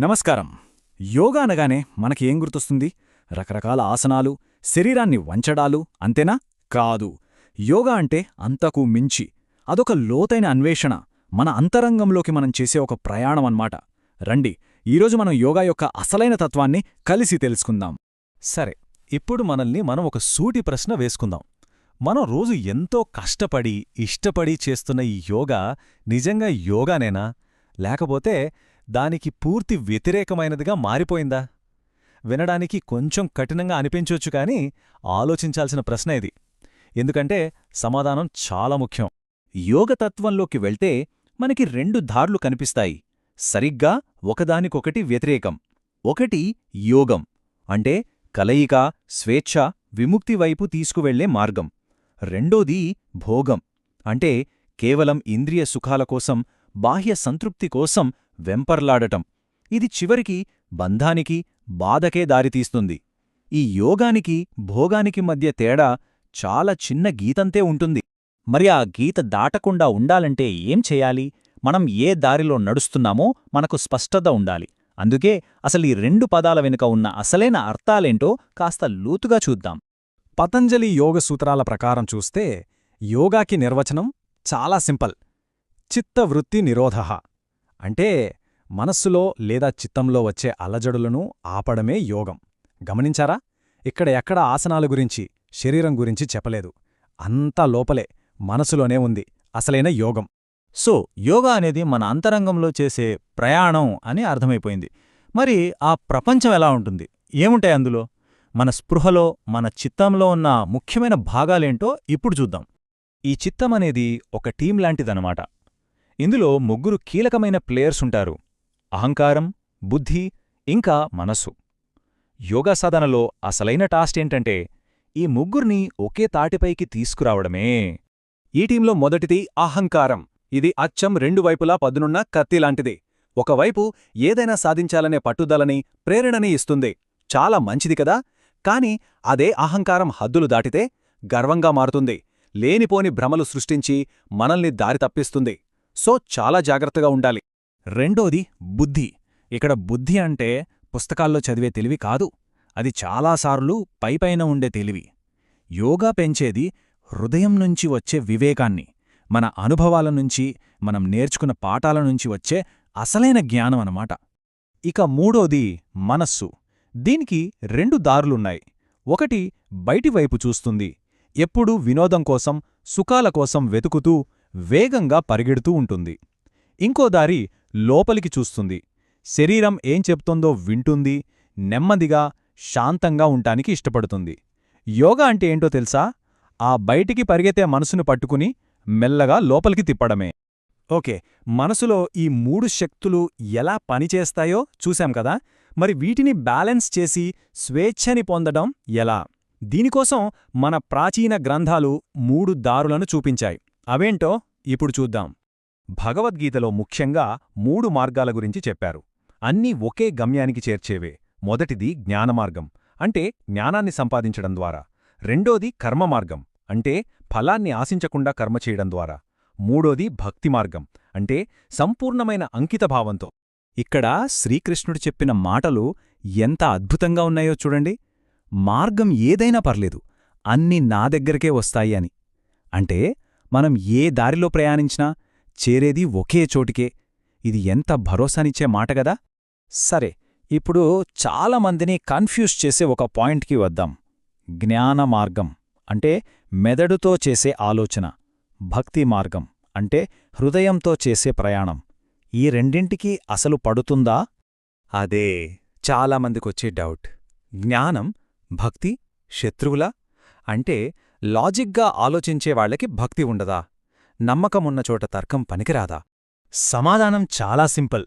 నమస్కారం. యోగా అనగానే మనకి ఏం గుర్తొస్తుంది? రకరకాల ఆసనాలు శరీరాన్ని వంచడాలు అంతేనా? కాదు. యోగా అంటే అంతకు మించి. అదొక లోతైన అన్వేషణ. మన అంతరంగంలోకి మనం చేసే ఒక ప్రయాణం అన్నమాట. రండి ఈరోజు మనం యోగా యొక్క అసలైన తత్వాన్ని కలిసి తెలుసుకుందాం. సరే ఇప్పుడు మనల్ని మనం ఒక సూటి ప్రశ్న వేసుకుందాం. మనం రోజు ఎంతో కష్టపడి ఇష్టపడి చేస్తున్న ఈ యోగా నిజంగా యోగానేనా? లేకపోతే దానికి పూర్తి వ్యతిరేకమైనదిగా మారిపోయిందా? వినడానికి కొంచెం కఠినంగా అనిపించొచ్చు కానీ ఆలోచించాల్సిన ప్రశ్న ఇది. ఎందుకంటే సమాధానం చాలా ముఖ్యం. యోగతత్వంలోకి వెళ్తే మనకి రెండు దార్లు కనిపిస్తాయి. సరిగ్గా ఒకదానికొకటి వ్యతిరేకం. ఒకటి యోగం. అంటే కలయిక స్వేచ్ఛ విముక్తి వైపు తీసుకువెళ్ళే మార్గం. రెండోది భోగం. అంటే కేవలం ఇంద్రియ సుఖాల కోసం బాహ్య సంతృప్తి కోసం వెంపర్లాడటం. ఇది చివరికి బంధానికి బాధకే దారితీస్తుంది. ఈ యోగానికి భోగానికి మధ్య తేడా చాలా చిన్న గీతంతే ఉంటుంది. మరి ఆ గీత దాటకుండా ఉండాలంటే ఏం చేయాలి? మనం ఏ దారిలో నడుస్తున్నామో మనకు స్పష్టత ఉండాలి. అందుకే అసలు ఈ రెండు పదాల వెనుక ఉన్న అసలైన అర్థాలేంటో కాస్త లోతుగా చూద్దాం. పతంజలి యోగ సూత్రాల ప్రకారం చూస్తే యోగాకి నిర్వచనం చాలా సింపుల్. చిత్తవృత్తి నిరోధ. అంటే మనస్సులో లేదా చిత్తంలో వచ్చే అలజడులను ఆపడమే యోగం. గమనించారా? ఇక్కడ ఎక్కడ ఆసనాల గురించి శరీరం గురించి చెప్పలేదు. అంతా లోపలే మనసులోనే ఉంది అసలైన యోగం. సో యోగా అనేది మన అంతరంగంలో చేసే ప్రయాణం అని అర్థమైపోయింది. మరి ఆ ప్రపంచం ఎలా ఉంటుంది? ఏముంటాయి అందులో? మన స్పృహలో మన చిత్తంలో ఉన్న ముఖ్యమైన భాగాలేంటో ఇప్పుడు చూద్దాం. ఈ చిత్తం అనేది ఒక టీం లాంటిదనమాట ఇందులో ముగ్గురు కీలకమైన ప్లేయర్స్ ఉంటారు. అహంకారం బుద్ధి ఇంకా మనస్సు. యోగా సాధనలో అసలైన టాస్ట్ ఏంటంటే ఈ ముగ్గురిని ఒకే తాటిపైకి తీసుకురావడమే. ఈ టీంలో మొదటిది అహంకారం. ఇది అచ్చం రెండు వైపులా పదునున్న కత్తిలాంటిది ఒకవైపు ఏదైనా సాధించాలనే పట్టుదలని ప్రేరణని ఇస్తుంది. చాలా మంచిది కదా? కాని అదే అహంకారం హద్దులు దాటితే గర్వంగా మారుతుంది. లేనిపోని భ్రమలు సృష్టించి మనల్ని దారి తప్పిస్తుంది. సో చాలా జాగ్రత్తగా ఉండాలి. రెండోది బుద్ధి. ఇక్కడ బుద్ధి అంటే పుస్తకాల్లో చదివే తెలివి కాదు. అది చాలాసార్లు పైపైన ఉండే తెలివి. యోగా పెంచేది హృదయం నుంచి వచ్చే వివేకాన్ని మన అనుభవాల నుంచి మనం నేర్చుకున్న పాఠాల నుంచి వచ్చే అసలైన జ్ఞానం అనమాట ఇక మూడోది మనస్సు. దీనికి రెండు దారులున్నాయి. ఒకటి బయటివైపు చూస్తుంది. ఎప్పుడూ వినోదం కోసం సుఖాల కోసం వెతుకుతూ వేగంగా పరిగెడుతూ ఉంటుంది. ఇంకో దారి లోపలికి చూస్తుంది. శరీరం ఏం చెప్తోందో వింటుంది నెమ్మదిగా శాంతంగా ఉంటానికి ఇష్టపడుతుంది. యోగా అంటే ఏంటో తెలుసా? ఆ బయటికి పరిగెత్తే మనసును పట్టుకుని మెల్లగా లోపలికి తిప్పడమే. ఓకే మనసులో ఈ మూడు శక్తులు ఎలా పనిచేస్తాయో చూశాం కదా? మరి వీటిని బ్యాలెన్స్ చేసి స్వేచ్ఛని పొందడం ఎలా? దీనికోసం మన ప్రాచీన గ్రంథాలు మూడు దారులను చూపించాయి. అవేంటో ఇప్పుడు చూద్దాం. భగవద్గీతలో ముఖ్యంగా మూడు మార్గాల గురించి చెప్పారు. అన్నీ ఒకే గమ్యానికి చేర్చేవే. మొదటిది జ్ఞానమార్గం. అంటే జ్ఞానాన్ని సంపాదించడం ద్వారా. రెండోది కర్మమార్గం. అంటే ఫలాన్ని ఆశించకుండా కర్మ చేయడం ద్వారా. మూడోది భక్తి మార్గం అంటే సంపూర్ణమైన అంకితభావంతో. ఇక్కడ శ్రీకృష్ణుడు చెప్పిన మాటలు ఎంత అద్భుతంగా ఉన్నాయో చూడండి. మార్గం ఏదైనా పర్లేదు. అన్నీ నా దగ్గరకే వస్తాయి అని. అంటే మనం ఏ దారిలో ప్రయాణించినా చేరేది ఒకే చోటికే. ఇది ఎంత భరోసానిచ్చే మాటగదా సరే ఇప్పుడు చాలామందిని కన్ఫ్యూజ్ చేసే ఒక పాయింట్కి వద్దాం. జ్ఞాన మార్గం అంటే మెదడుతో చేసే ఆలోచన భక్తి మార్గం అంటే హృదయంతో చేసే ప్రయాణం. ఈ రెండింటికీ అసలు పడుతుందా? అదే చాలామందికొచ్చే డౌట్. జ్ఞానం భక్తి శత్రువులా? అంటే లాజిక్గా ఆలోచించేవాళ్ళకి భక్తి ఉండదా? నమ్మకమున్న చోట తర్కం పనికిరాదా? సమాధానం చాలా సింపుల్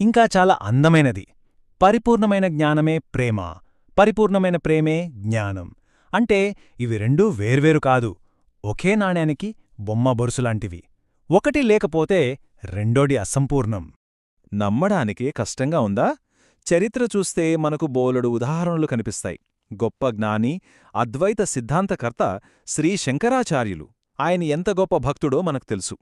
ఇంకా చాలా అందమైనది. పరిపూర్ణమైన జ్ఞానమే ప్రేమ పరిపూర్ణమైన ప్రేమే జ్ఞానం. అంటే ఇవి రెండూ వేర్వేరు కాదు ఒకే నాణ్యానికి బొమ్మ బొరుసులాంటివి ఒకటి లేకపోతే రెండోడి అసంపూర్ణం. నమ్మడానికే కష్టంగా ఉందా? చరిత్ర చూస్తే మనకు బోలెడు ఉదాహరణలు కనిపిస్తాయి. గొప్ప జ్ఞాని అద్వైత సిద్ధాంతకర్త శ్రీ శంకరాచార్యులు. ఆయన ఎంత గొప్ప భక్తుడో మనకు తెలుసు.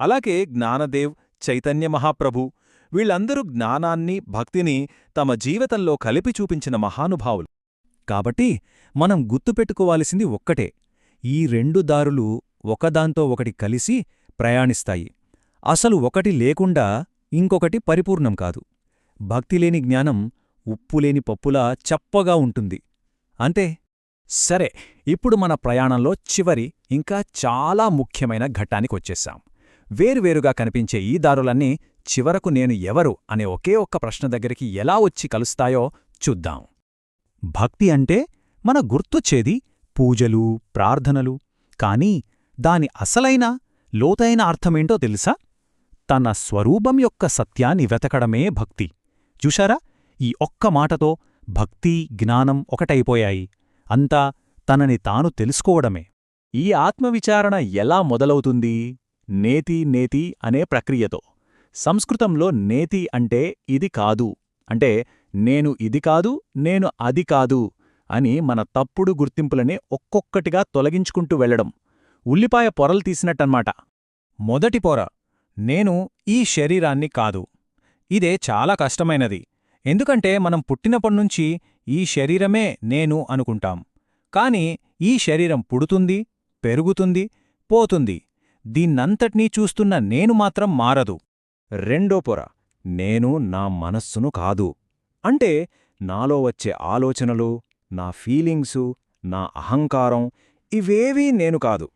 అలాగే జ్ఞానదేవ్ చైతన్య మహాప్రభు వీళ్ళందరూ జ్ఞానాన్ని భక్తిని తమ జీవితంలో కలిపి చూపించిన మహానుభావులు. కాబట్టి మనం గుర్తుపెట్టుకోవాల్సింది ఒక్కటే. ఈ రెండు దారులు ఒకదాంతో ఒకటి కలిసి ప్రయాణిస్తాయి. అసలు ఒకటి లేకుండా ఇంకొకటి పరిపూర్ణం కాదు. భక్తిలేని జ్ఞానం ఉప్పులేని పప్పులా చప్పగా ఉంటుంది. అంతే. సరే ఇప్పుడు మన ప్రయాణంలో చివరి ఇంకా చాలా ముఖ్యమైన ఘట్టానికొచ్చేశాం వేరువేరుగా కనిపించే ఈ దారులన్నీ చివరకు నేను ఎవరు అనే ఒకే ఒక్క ప్రశ్న దగ్గరికి ఎలా వచ్చి కలుస్తాయో చూద్దాం. భక్తి అంటే మన గుర్తొచ్చేది పూజలు ప్రార్థనలు. కాని దాని అసలైన లోతైన అర్థమేంటో తెలుసా? తన స్వరూపం యొక్క సత్యాన్ని వెతకడమే భక్తి. చూశారా? ఈ ఒక్క మాటతో భక్తి జ్ఞానం ఒకటైపోయాయి. అంతా తనని తాను తెలుసుకోవడమే. ఈ ఆత్మవిచారణ ఎలా మొదలవుతుంది? నేతి నేతి అనే ప్రక్రియతో. సంస్కృతంలో నేతి అంటే ఇది కాదు. అంటే నేను ఇది కాదు నేను అది కాదు అని మన తప్పుడు గుర్తింపులని ఒక్కొక్కటిగా తొలగించుకుంటూ వెళ్ళడం ఉల్లిపాయ పొరలు తీసినట్టన్మాట మొదటి పొర నేను ఈ శరీరాన్ని కాదు. ఇదే చాలా కష్టమైనది. ఎందుకంటే మనం పుట్టినప్పటినుంచి ఈ శరీరమే నేను అనుకుంటాం. కాని ఈ శరీరం పుడుతుంది పెరుగుతుంది పోతుంది. దీన్నంతటినీ చూస్తున్న నేను మాత్రం మారదు. రెండో పొర నేను నా మనస్సును కాదు. అంటే నాలో వచ్చే ఆలోచనలు నా ఫీలింగ్సు నా అహంకారం ఇవేవీ నేను కాదు.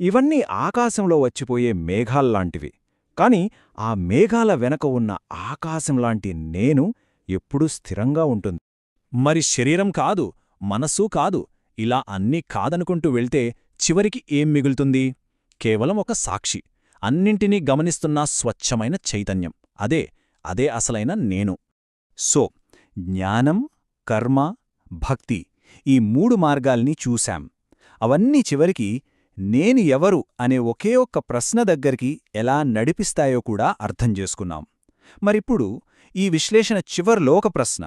ఇవన్నీ ఆకాశంలో వచ్చిపోయే మేఘాల్లాంటివి. కాని ఆ మేఘాల వెనక ఉన్న ఆకాశంలాంటి నేను ఎప్పుడూ స్థిరంగా ఉంటుంది. మరి శరీరం కాదు మనస్సు కాదు ఇలా అన్నీ కాదనుకుంటూ వెళ్తే చివరికి ఏం మిగులుతుంది? కేవలం ఒక సాక్షి. అన్నింటినీ గమనిస్తున్న స్వచ్ఛమైన చైతన్యం. అదే అదే అసలైన నేను. సో జ్ఞానం కర్మ భక్తి ఈ మూడు మార్గాల్ని చూశాం. అవన్నీ చివరికి నేను ఎవరు అనే ఒకే ఒక్క ప్రశ్న దగ్గరికి ఎలా నడిపిస్తాయో కూడా అర్థం చేసుకున్నాం. మరిప్పుడు ఈ విశ్లేషణ చివర్లో ఒక ప్రశ్న.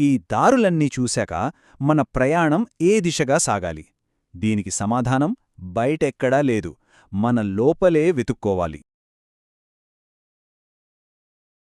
ఈ దారులన్నీ చూశాక మన ప్రయాణం ఏ దిశగా సాగాలి? దీనికి సమాధానం బయటెక్కడా లేదు. మన లోపలే వెతుక్కోవాలి.